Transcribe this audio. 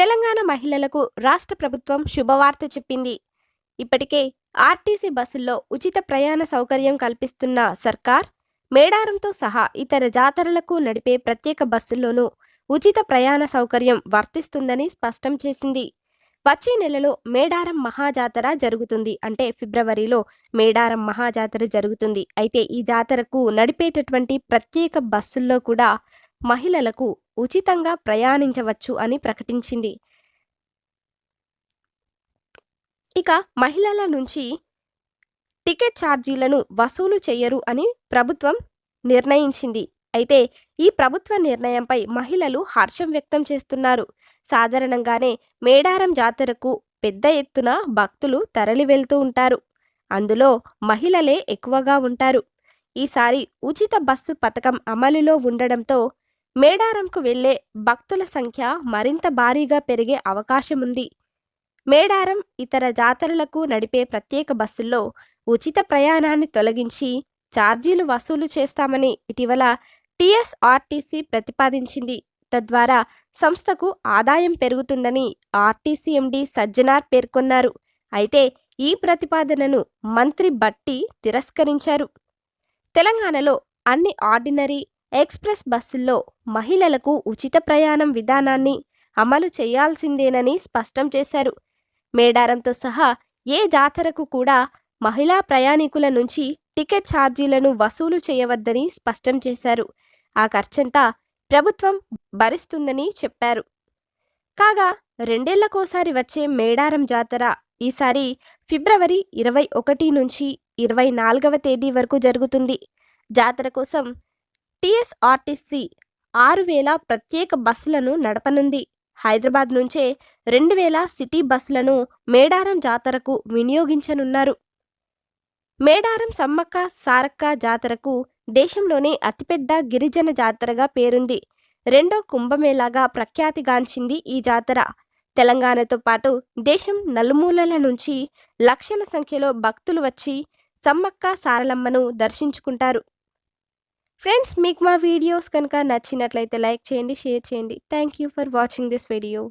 తెలంగాణ మహిళలకు రాష్ట్ర ప్రభుత్వం శుభవార్త చెప్పింది. ఇప్పటికే ఆర్టీసీ బస్సుల్లో ఉచిత ప్రయాణ సౌకర్యం కల్పిస్తున్న సర్కార్ మేడారంతో సహా ఇతర జాతరలకు నడిపే ప్రత్యేక బస్సుల్లోనూ ఉచిత ప్రయాణ సౌకర్యం వర్తిస్తుందని స్పష్టం చేసింది. వచ్చే నెలలో మేడారం మహాజాతర జరుగుతుంది. అంటే ఫిబ్రవరిలో మేడారం మహాజాతర జరుగుతుంది. అయితే ఈ జాతరకు నడిపేటటువంటి ప్రత్యేక బస్సుల్లో కూడా మహిళలకు ఉచితంగా ప్రయాణించవచ్చు అని ప్రకటించింది. ఇక మహిళల నుంచి టికెట్ ఛార్జీలను వసూలు చేయరు అని ప్రభుత్వం నిర్ణయించింది. అయితే ఈ ప్రభుత్వ నిర్ణయంపై మహిళలు హర్షం వ్యక్తం చేస్తున్నారు. సాధారణంగానే మేడారం జాతరకు పెద్ద ఎత్తున భక్తులు తరలి వెళ్తూ ఉంటారు. అందులో మహిళలే ఎక్కువగా ఉంటారు. ఈసారి ఉచిత బస్సు పథకం అమలులో ఉండడంతో మేడారంకు వెళ్ళే భక్తుల సంఖ్య మరింత భారీగా పెరిగే అవకాశం ఉంది మేడారం ఇతర జాతరలకు నడిపే ప్రత్యేక బస్సుల్లో ఉచిత ప్రయాణాన్ని తొలగించి ఛార్జీలు వసూలు చేస్తామని ఇటీవల టీఎస్ఆర్టీసీ ప్రతిపాదించింది. తద్వారా సంస్థకు ఆదాయం పెరుగుతుందని ఆర్టీసీ ఎండీ సజ్జనార్ పేర్కొన్నారు. అయితే ఈ ప్రతిపాదనను మంత్రి బట్టి తిరస్కరించారు. తెలంగాణలో అన్ని ఆర్డినరీ ఎక్స్ప్రెస్ బస్సుల్లో మహిళలకు ఉచిత ప్రయాణం విధానాన్ని అమలు చేయాల్సిందేనని స్పష్టం చేశారు. మేడారంతో సహా ఏ జాతరకు కూడా మహిళా ప్రయాణికుల నుంచి టికెట్ ఛార్జీలను వసూలు చేయవద్దని స్పష్టం చేశారు. ఆ ఖర్చంతా ప్రభుత్వం భరిస్తుందని చెప్పారు. కాగా రెండేళ్ళకోసారి వచ్చే మేడారం జాతర ఈసారి ఫిబ్రవరి ఇరవై ఒకటి నుంచి ఇరవై నాలుగవ తేదీ వరకు జరుగుతుంది. జాతర కోసం టీఎస్ఆర్టీసీ ఆరు వేల ప్రత్యేక బస్సులను నడపనుంది. హైదరాబాద్ నుంచే రెండు వేల సిటీ బస్సులను మేడారం జాతరకు వినియోగించనున్నారు. మేడారం సమ్మక్క సారక్క జాతరకు దేశంలోనే అతిపెద్ద గిరిజన జాతరగా పేరుంది. రెండో కుంభమేళాగా ప్రఖ్యాతిగాంచింది ఈ జాతర. తెలంగాణతో పాటు దేశం నలుమూలల నుంచి లక్షల సంఖ్యలో భక్తులు వచ్చి సమ్మక్క సారలమ్మను దర్శించుకుంటారు. ఫ్రెండ్స్ మీకు మా వీడియోస్ కనుక నచ్చినట్లయితే లైక్ చేయండి షేర్ చేయండి. Thank you for watching this video